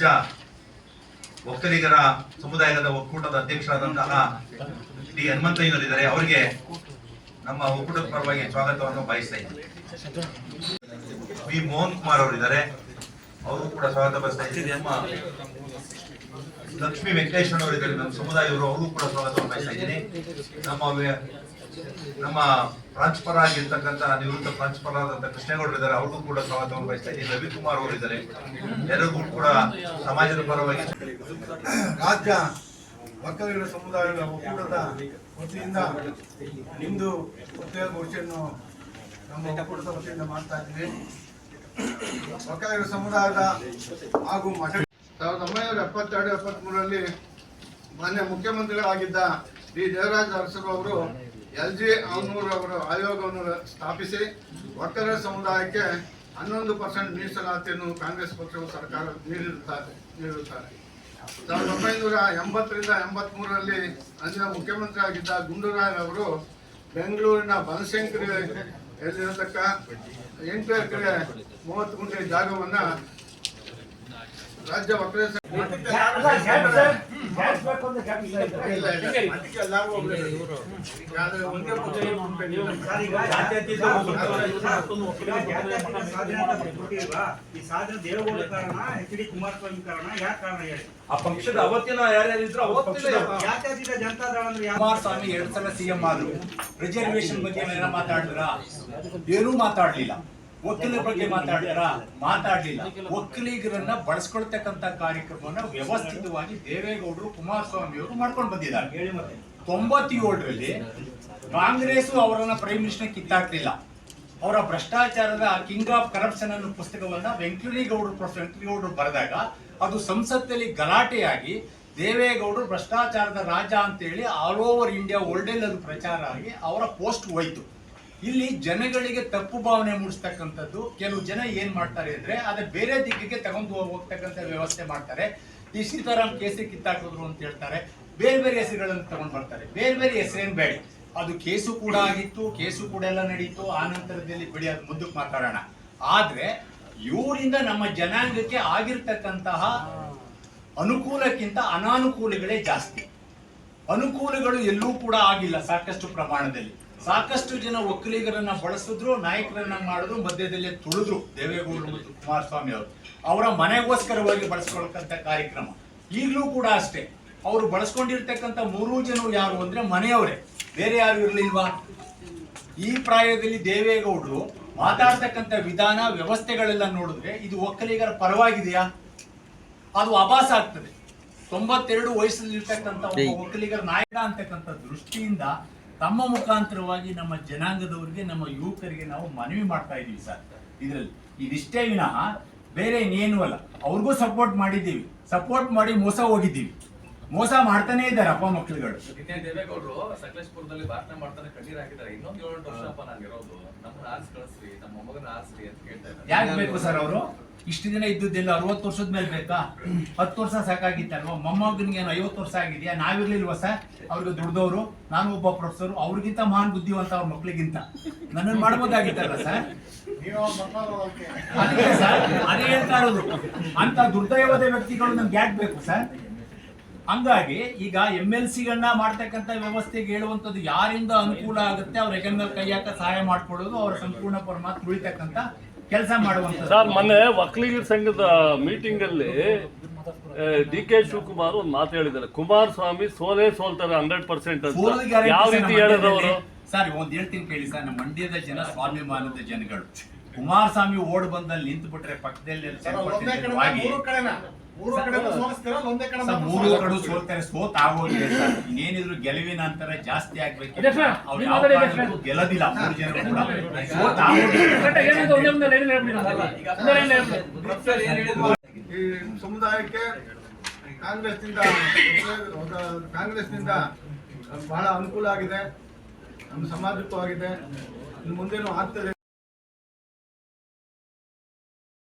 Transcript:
ರಾಜ್ಯ ಒಕ್ಕಲಿಗರ ಸಮುದಾಯದ ಒಕ್ಕೂಟದ ಅಧ್ಯಕ್ಷರಾದಂತಹ ಡಿ ಹನುಮಂತಯ್ಯನವರಿದ್ದಾರೆ. ಅವರಿಗೆ ನಮ್ಮ ಒಕ್ಕೂಟದ ಪರವಾಗಿ ಸ್ವಾಗತವನ್ನು ಬಯಸ್ತಾ ಇದ್ದೀನಿ. ವಿ ಮೋಹನ್ ಕುಮಾರ್ ಅವರಿದ್ದಾರೆ. ಅವರು ಕೂಡ ಸ್ವಾಗತ ಬಯಸ್ತಾ ಇದ್ದೀನಿ. ನಮ್ಮ ಲಕ್ಷ್ಮೀ ವೆಂಕಟೇಶ್ವರ ಅವರಿದ್ದಾರೆ ನಮ್ಮ ಸಮುದಾಯವರು ಅವರು ಕೂಡ ಸ್ವಾಗತವನ್ನು ಬಯಸ್ತಾ ಇದ್ದೀನಿ. ನಮ್ಮ ನಮ್ಮ ಪ್ರಾಂಶುಪಾಲ ಆಗಿರ್ತಕ್ಕಂಥ ನಿವೃತ್ತ ಪ್ರಾಂಶುಪಾಲರಾದಂಥ ಕೃಷ್ಣೇಗೌಡರು ಇದ್ದಾರೆ, ಅವ್ರಿಗೂ ಕೂಡ ಸ್ವಾಗತವನ್ನು ಬಯಸ್ತಾ ಇದ್ದೀನಿ. ರವಿಕುಮಾರ್ ಅವರು ಇದ್ದಾರೆ. ಎಲ್ಲರಿಗೂ ಕೂಡ ಸಮಾಜದ ಪರವಾಗಿ ರಾಜ್ಯ ಒಕ್ಕಲಿಗರ ಸಮುದಾಯದ ಒಕ್ಕೂಟದ ವತಿಯಿಂದ ನಿಮ್ಮದು ಉದ್ಯೋಗ ಘೋಷಣೆಯನ್ನು ನಮ್ಮ ಒಕ್ಕೂಟದ ವತಿಯಿಂದ ಮಾಡ್ತಾ ಇದ್ದೀವಿ. ಒಕ್ಕಲಿಗರ ಸಮುದಾಯದ ಹಾಗೂ ಮಠ ಸಾವಿರದ ಒಂಬೈನೂರ ಎಪ್ಪತ್ತೆರಡು ಎಪ್ಪತ್ತ್ಮೂರರಲ್ಲಿ ಮಾನ್ಯ ಮುಖ್ಯಮಂತ್ರಿಗಳಾಗಿದ್ದ ಡಿ. ದೇವರಾಜ ಅರಸರು ಅವರು ಎಲ್ ಜಿ ಅವನೂರು ಅವರ ಆಯೋಗವನ್ನು ಸ್ಥಾಪಿಸಿ ಒಕ್ಕಲಿಗರ ಸಮುದಾಯಕ್ಕೆ ಹನ್ನೊಂದು ಪರ್ಸೆಂಟ್ ಮೀಸಲಾತಿಯನ್ನು ಕಾಂಗ್ರೆಸ್ ಪಕ್ಷವು ಸರ್ಕಾರ ನೀಡಿರುತ್ತಾರೆ ನೀಡಿರುತ್ತಾರೆ. ಸಾವಿರದ ಒಂಬೈನೂರ ಎಂಬತ್ತರಿಂದ ಎಂಬತ್ಮೂರರಲ್ಲಿ ಅಂದಿನ ಮುಖ್ಯಮಂತ್ರಿ ಆಗಿದ್ದ ಗುಂಡೂರಾಯ್ ಅವರು ಬೆಂಗಳೂರಿನ ಬನಶಂಕರಿ ಎಲ್ಲಿರತಕ್ಕ ಎಂಟು ಎಕರೆ ಮೂವತ್ತು ಗುಂಟೆ ಜಾಗವನ್ನ ರಾಜ್ಯ ಒಕ್ಕಲಿಗ ಅದಕ್ಕೆ ಎಲ್ಲರೂ ಒಬ್ಬರೇ. ಯಾವ್ದು ಒಂದೇ ಪಕ್ಷ ಈ ಸಾಧನೆ ದೇವೇಗೌಡ ಕಾರಣ ಎಚ್ ಡಿ ಕುಮಾರಸ್ವಾಮಿ ಕಾರಣ ಯಾಕೆ ಕಾರಣ ಹೇಳಿ ಆ ಪಕ್ಷದ ಅವತ್ತಿನ ಯಾರ್ಯಾರಿದ್ರು ಜನತಾ ದಳ ಅಂದ್ರೆ ಕುಮಾರಸ್ವಾಮಿ ಎರಡ್ ಸಲ ಸಿಎಂ ಆದ್ರು. ರಿಸರ್ವೇಶನ್ ಬಗ್ಗೆ ಏನಾರ ಮಾತಾಡಿದ್ರ? ಏನೂ ಮಾತಾಡ್ಲಿಲ್ಲ. ಒಕ್ಕಲಿಗರ ಬಗ್ಗೆ ಮಾತಾಡಿದ್ರ ಮಾತಾಡ್ಲಿಲ್ಲ. ಒಕ್ಕಲಿಗರನ್ನ ಬಳಸ್ಕೊಳ್ತಕ್ಕಂತ ಕಾರ್ಯಕ್ರಮವನ್ನ ವ್ಯವಸ್ಥಿತವಾಗಿ ದೇವೇಗೌಡರು ಕುಮಾರಸ್ವಾಮಿ ಅವರು ಮಾಡ್ಕೊಂಡು ಬಂದಿದ್ದಾರೆ. ಹೇಳಿ ಮತ್ತೆ. ತೊಂಬತ್ತೇಳರಲ್ಲಿ ಕಾಂಗ್ರೆಸ್ ಅವರನ್ನ ಪ್ರೈಮ್ ಮಿನಿಸ್ಟರ್ ಕಿತ್ತಾಕ್ಲಿಲ್ಲ. ಅವರ ಭ್ರಷ್ಟಾಚಾರದ ಕಿಂಗ್ ಆಫ್ ಕರಪ್ಷನ್ ಅನ್ನೋ ಪುಸ್ತಕವನ್ನ ವೆಂಕಟೇಗೌಡರು ಪ್ರೊಫೆಸರ್ ವೆಂಕಟೇಗೌಡರು ಬರೆದಾಗ ಅದು ಸಂಸತ್ತಲ್ಲಿ ಗಲಾಟೆಯಾಗಿ ದೇವೇಗೌಡರು ಭ್ರಷ್ಟಾಚಾರದ ರಾಜ ಅಂತೇಳಿ ಆಲ್ ಓವರ್ ಇಂಡಿಯಾ ವರ್ಲ್ಡಲ್ಲಿ ಅದು ಪ್ರಚಾರ ಆಗಿ ಅವರ ಪೋಸ್ಟ್ ಹೋಯ್ತು. ಇಲ್ಲಿ ಜನಗಳಿಗೆ ತಪ್ಪು ಭಾವನೆ ಮೂಡಿಸ್ತಕ್ಕಂಥದ್ದು. ಕೆಲವು ಜನ ಏನ್ ಮಾಡ್ತಾರೆ ಅಂದ್ರೆ ಅದ ಬೇರೆ ದಿಕ್ಕಿಗೆ ತಗೊಂಡು ಹೋಗ್ತಕ್ಕಂಥ ವ್ಯವಸ್ಥೆ ಮಾಡ್ತಾರೆ. ಈ ಸೀತಾರಾಮ್ ಕೇಸರಿ ಕಿತ್ತಾಕಿದ್ರು ಅಂತ ಹೇಳ್ತಾರೆ. ಬೇರೆ ಬೇರೆ ಹೆಸರುಗಳನ್ನು ತಗೊಂಡ್ ಬರ್ತಾರೆ. ಬೇರೆ ಬೇರೆ ಹೆಸರೇನ್ ಬೇಡ. ಅದು ಕೇಸು ಕೂಡ ಆಗಿತ್ತು, ಕೇಸು ಕೂಡ ಎಲ್ಲ ನಡೀತು. ಆ ನಂತರದಲ್ಲಿ ಬಿಡಿ, ಅದು ಮುಂದಕ್ಕೆ ಮಾತಾಡೋಣ. ಆದ್ರೆ ಇವರಿಂದ ನಮ್ಮ ಜನಾಂಗಕ್ಕೆ ಆಗಿರ್ತಕ್ಕಂತಹ ಅನುಕೂಲಕ್ಕಿಂತ ಅನಾನುಕೂಲಗಳೇ ಜಾಸ್ತಿ. ಅನುಕೂಲಗಳು ಎಲ್ಲೂ ಕೂಡ ಆಗಿಲ್ಲ ಸಾಕಷ್ಟು ಪ್ರಮಾಣದಲ್ಲಿ. ಸಾಕಷ್ಟು ಜನ ಒಕ್ಕಲಿಗರನ್ನ ಬಳಸಿದ್ರು ನಾಯಕರನ್ನ ಮಾಡಿದ್ರು ಮಧ್ಯದಲ್ಲಿ ತುಳಿದ್ರು ದೇವೇಗೌಡರು ಮತ್ತು ಕುಮಾರಸ್ವಾಮಿ ಅವರು. ಅವರ ಮನೆಗೋಸ್ಕರವಾಗಿ ಬಳಸ್ಕೊಳ್ತಕ್ಕಂಥ ಕಾರ್ಯಕ್ರಮ. ಈಗಲೂ ಕೂಡ ಅಷ್ಟೇ. ಅವರು ಬಳಸ್ಕೊಂಡಿರ್ತಕ್ಕಂಥ ಮೂರೂ ಜನ ಯಾರು ಅಂದ್ರೆ ಮನೆಯವರೇ. ಬೇರೆ ಯಾರು ಇರಲಿಲ್ವಾ? ಈ ಪ್ರಾಯದಲ್ಲಿ ದೇವೇಗೌಡರು ಮಾತಾಡ್ತಕ್ಕಂಥ ವಿಧಾನ ವ್ಯವಸ್ಥೆಗಳೆಲ್ಲ ನೋಡಿದ್ರೆ ಇದು ಒಕ್ಕಲಿಗರ ಪರವಾಗಿದೆಯಾ? ಅದು ಅಭಾಸ ಆಗ್ತದೆ. ತೊಂಬತ್ತೆರಡು ವಯಸ್ಸಲ್ಲಿರ್ತಕ್ಕಂಥ ಒಂದು ಒಕ್ಕಲಿಗರ ನಾಯಕ ಅಂತಕ್ಕಂಥ ದೃಷ್ಟಿಯಿಂದ ತಮ್ಮ ಮುಖಾಂತರವಾಗಿ ನಮ್ಮ ಜನಾಂಗದವರಿಗೆ, ನಮ್ಮ ಯುವಕರಿಗೆ ನಾವು ಮನವಿ ಮಾಡ್ತಾ ಇದ್ದೀವಿ ಸರ್. ಇದರಲ್ಲಿ. ಇದಿಷ್ಟೇ ವಿನಃ ಬೇರೆ ಇನ್ನೇನು ಅಲ್ಲ. ಅವ್ರಿಗೂ ಸಪೋರ್ಟ್ ಮಾಡಿದ್ದೀವಿ. ಸಪೋರ್ಟ್ ಮಾಡಿ ಮೋಸ ಹೋಗಿದ್ದೀವಿ. ಮೋಸ ಮಾಡ್ತಾನೆ ಇದ್ದಾರೆ ಅಪ್ಪ ಮಕ್ಕಳುಗಳು. ನಿನ್ನೆ ದೇವೇಗೌಡರು ಸಕಲೇಶ್ಪುರದಲ್ಲಿ ಭಾಷಣ ಮಾಡ್ತಾನೆ ಕಣ್ಣೀರ್ ಹಾಕಿದ್ದಾರೆ. ವರ್ಷ ಏಳೆಂಟು ನಾನು ಇರೋದು. ನಮ್ಮನ್ನ ಆರ್ಸ್ ಕಳಿಸ್ರಿ ನಮ್ಮ ಮೊಮ್ಮಗನ ಆರ್ಸ್ರಿ ಅಂತ ಕೇಳ್ತಾ ಇದ್ದಾರೆ. ಯಾಕೆ ಬೇಕು ಸರ್ ಅವರು? ಇಷ್ಟು ದಿನ ಇದ್ದುದಿಲ್ಲ ಅರವತ್ತು ವರ್ಷದ ಮೇಲೆ ಬೇಕಾ? ಹತ್ತು ವರ್ಷ ಸಾಕಾಗಿತ್ತಲ್ವ? ಮೊಮ್ಮಗನಿಗೆ ಏನು ಐವತ್ತು ವರ್ಷ ಆಗಿದೆಯಾ? ನಾವಿರ್ಲಿಲ್ವ ಸರ್? ಅವ್ರಿಗೆ ದುಡ್ದವರು ನಾನು ಒಬ್ಬ ಪ್ರೊಫೆಸರ್ ಅವ್ರಿಗಿಂತ ಮಹಾನ್ ಬುದ್ಧಿವಂತ ಅವ್ರ ಮಕ್ಳಿಗಿಂತ. ನನ್ನನ್ನು ಮಾಡ್ಬೋದಾಗಿತ್ತಲ್ಲ ಸರ್? ಅದಕ್ಕೆ ಸರ್ ಅದೇ ಹೇಳ್ತಾ ಇರೋದು. ಅಂತ ದುರ್ದೈವದ ವ್ಯಕ್ತಿಗಳು ನಮ್ಗೆ ಯಾಕೆ ಬೇಕು ಸರ್? ಹಂಗಾಗಿ ಈಗ ಎಂ ಎಲ್ ಸಿಗಳನ್ನ ಮಾಡ್ತಕ್ಕಂಥ ವ್ಯವಸ್ಥೆಗೆ ಹೇಳುವಂಥದ್ದು ಯಾರಿಂದ ಅನುಕೂಲ ಆಗುತ್ತೆ ಅವ್ರ ಯಾಕಂದ್ರೆ ಕೈಯಾಕ ಕೈ ಹಾಕ ಸಹಾಯ ಮಾಡ್ಕೊಡೋದು ಅವ್ರ ಸಂಪೂರ್ಣ ಪರಮಾತ್ಮ ಉಳಿತಕ್ಕಂಥ ಕೆಲಸ ಮಾಡುವಂಥದ್ದು. ಸರ್ ಮೊನ್ನೆ ಒಕ್ಕಲಿಗರ ಸಂಘದ ಮೀಟಿಂಗ್ ಅಲ್ಲಿ ಡಿ ಕೆ ಶಿವಕುಮಾರ್ ಒಂದು ಮಾತು ಹೇಳಿದ್ದಾರೆ. ಕುಮಾರಸ್ವಾಮಿ ಸೋಲೇ ಸೋಲ್ತಾರೆ ಹಂಡ್ರೆಡ್ ಪರ್ಸೆಂಟ್ ಅಂತ. ಯಾವ ರೀತಿ ಹೇಳಿದವರು ಹೇಳಿದ್ರು ಅವರು ಸರ್ ಒಂದ್ ಹೇಳ್ತೀನಿ ಕೇಳಿ ಸರ್ ನಮ್ಮ ಮಂಡ್ಯದ ಜನ ಸ್ವಾಭಿಮಾನದ ಜನಗಳು. ಕುಮಾರಸ್ವಾಮಿ ಓಡ್ ಬಂದಲ್ಲಿ ನಿಂತು ಬಿಟ್ರೆ ಪಕ್ಕದಲ್ಲಿ ಒಂದೇ ಕಡೆ ಮೂರು ಕಡೆ ಸೋಲಿಸ್ತೀರಾ ಒಂದೇ ಕಡೆ ಮಾತ್ರ ಮೂರು ಕಡೆ ಸೋಲ್ತಾರೆ ಸೋತ್ ಆಗೋಗಿದೆ ಸರ್. ಇನ್ನೇನಿದ್ರು ಗೆಲುವಿನ ಅಂತರ ಜಾಸ್ತಿ ಆಗ್ಬೇಕು ಅವ್ರು ಯಾವ ಗೆಲ್ಲದಿಲ್ಲ ಮೂರು ಜನ ಕೂಡ. ಸೋತ್ ಈ ಸಮುದಾಯಕ್ಕೆ ಕಾಂಗ್ರೆಸ್ನಿಂದ ಕಾಂಗ್ರೆಸ್ನಿಂದ ಬಹಳ ಅನುಕೂಲ ಆಗಿದೆ. ನಮ್ಮ ಸಮಾಜಕ್ಕೂ ಆಗಿದೆ. ಮುಂದೇನು ಆಗ್ತದೆ?